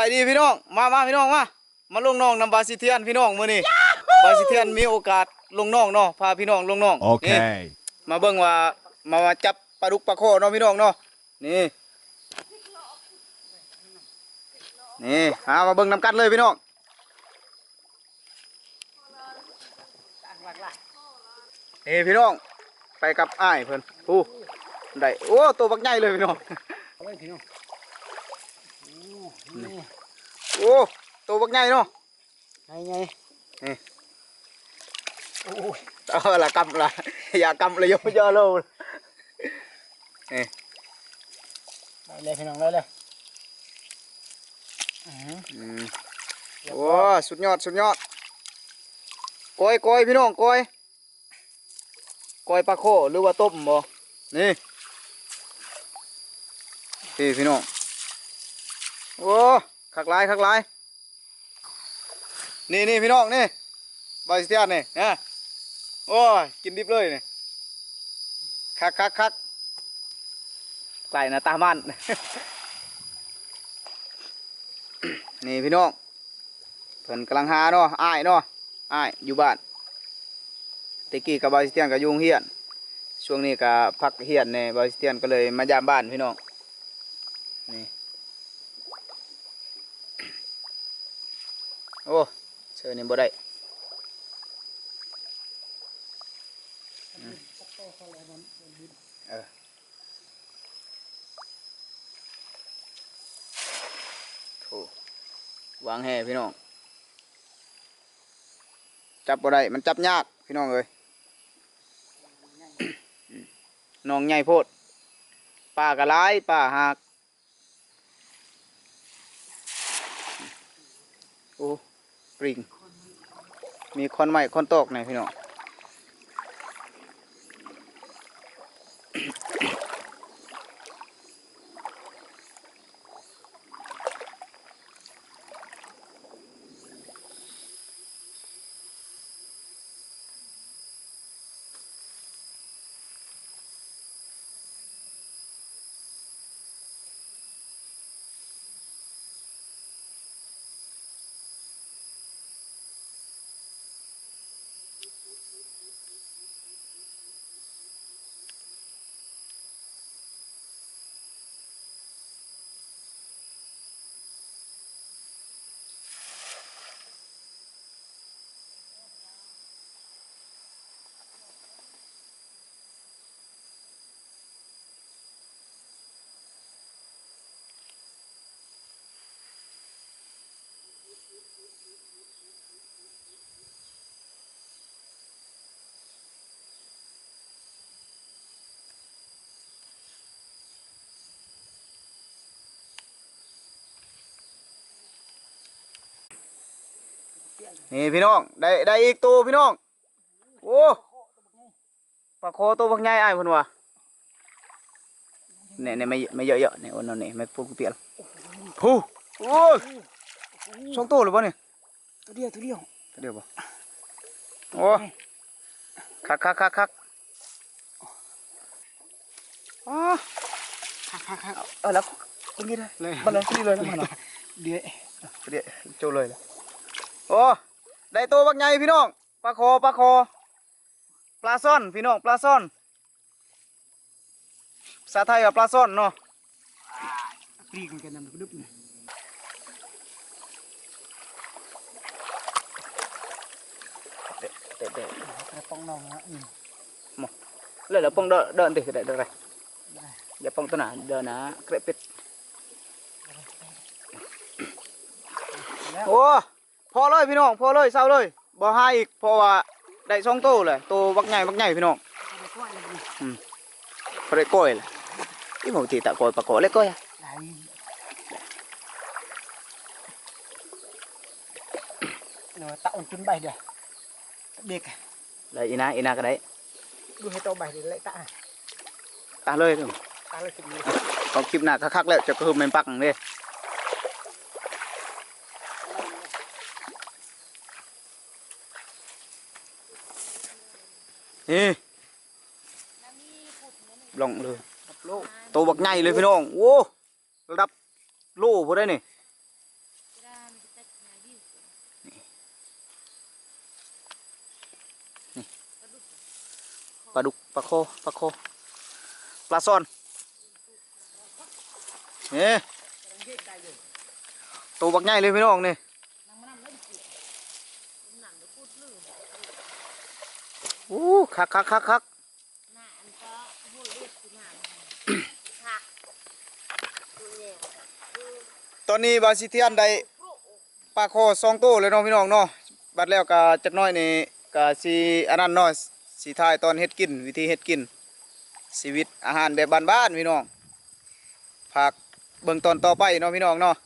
ายดีพี่น้อง มามาพี่น้องมา มาลงน้องนำบาสิเทียนพี่น้องมื้อนี้บาสิเทียนมีโอกาสลงน้องเนาะ พาพี่น้องลงน้องนี่ Okay. มาเบิ่งว่า มามาจับปลาดุกปลาโคเนาะพี่น้องเนาะ นี่ นี่หามาเบิ่งนำกันเลยพี่น้อง นี่พี่น้อง ไปกับอ้ายเพิ่นผู้ได้ โอ้ตัวบักใหญ่เลยพี่น้อง เอาไว้พี่น้องโอ้นี่ โอ้ตัวบักใหญ่เนาะไงไงนี่โอ้ยเอาละกำละอย่ากำเลยยกเยอะเลยได้เลยพี่น้องได้เลยอื้อหืออืมโอ้สุดยอดสุดยอดกอยกอยพี่น้องกอยกอยปลาโคหรือว่าต้มบ่นี่พี่พี่น้องโอ้ คักหลายคักหลายนี่นี่พี่น้องนี่บาสเตียนนี่นะโอ้ยกินดิบเลยนี่คักคักคักไก่นะตามันนี่พี่น้องเพิ่นกำลังหาเนาะอ้ายเนาะอ้ายอยู่บ้านตะกี้กับบาสเตียนกับยุงเฮียนช่วงนี้ก็พักเฮียนเนี่ยบาสเตียนก็เลยมายามบ้านพี่น้องนี่ โอ้เชิญนี่บ่ได้อืมเออโถวางแห่พี่น้อง จับบ่ได้มันจับยากพี่น้องเอ้ยน้องใหญ่โพดป่ากระไรป่าหาก โอ้ ปริง มีคอนใหม่คอนตอกหน่ยพี่น้อง นี่พี่น้องได้ได้อีกตัวพี่น้องโอ้ปลาโคตัวบักใหญ่อ้ายเพิ่นว่าเนี่ยเนี่ยไม่ไม่เยอะๆเนี่ยโอ้นั่นนี่ไม่พูดกูเปลี่ยนผู้โอ้ยสองตัวหรือเปล่าเนี่ยตัวเดียวตัวเดียวเดี๋ยวบ่โอ้คักคักคักคักอ๋อคักคักคักเออแล้วตรงนี้เลยเลยบันเลยที่เลยนะมันเดี๋ยวเดี๋ยวโจเลยละ โอ้ได้ตัวบักใหญ่พี่น้องปลาคอปลาคอปลาซ่อนพี่น้องปลาซ่อนภาษาไทยกับปลาซ่อนเนาะปรีกันกันนำกระดุบเนี่ยเด็ดเด็ดกระป๋องน้องนะอืมเลยแล้วปองเดินเดินดิเดินเดินไปอย่าปองตัวหนาเดินนะเกระปิดแล้วโอ้ พอเลยพี่น้องพอเลยเศร้าเลยบ่หาอีกเพราะว่าได้สองตัวเลยตัวบักใหญ่บักใหญ่พี่น้องเอาไปก้อยเลยนี่พอได้ก้อยเลยที่หมูตีตะก้อยปลาก้อยเล็กก้อยอะได้เดี๋ยวตะอุ่นจุนใบเดี๋ยวเด็กเลยอีนาอีนาก็ได้ดูให้โตใบเดี๋ยวเลยตะอะตาเลยเถอะตะเลยสิบนี้ก็คลิปหน้าคักๆแล้วจะก็คือแมนปักเลย นี่ลองเลยโตบักใหญ่เลยพี่น้องโอ้ระดับโลพอได้นี่ปลาดุกปลาโคปลาโคปลาซอนเนี่ยตัวบักใหญ่เลยพี่น้องเนี่ย อู้คักคักคักคักตอนนี้บาซิเทียนได้ปลาโคสองตัวเลยเนาะพี่น้องเนาะบัดแล้วก็จักหน้อยนี่ก็สีอันนั้นเนาะสีทายตอนเฮ็ดกิน วิธีเฮ็ดกินชีวิตอาหารแบบบ้านๆพี่น้องฝากเบิ่งตอนต่อไปเนาะพี่น้องเนาะ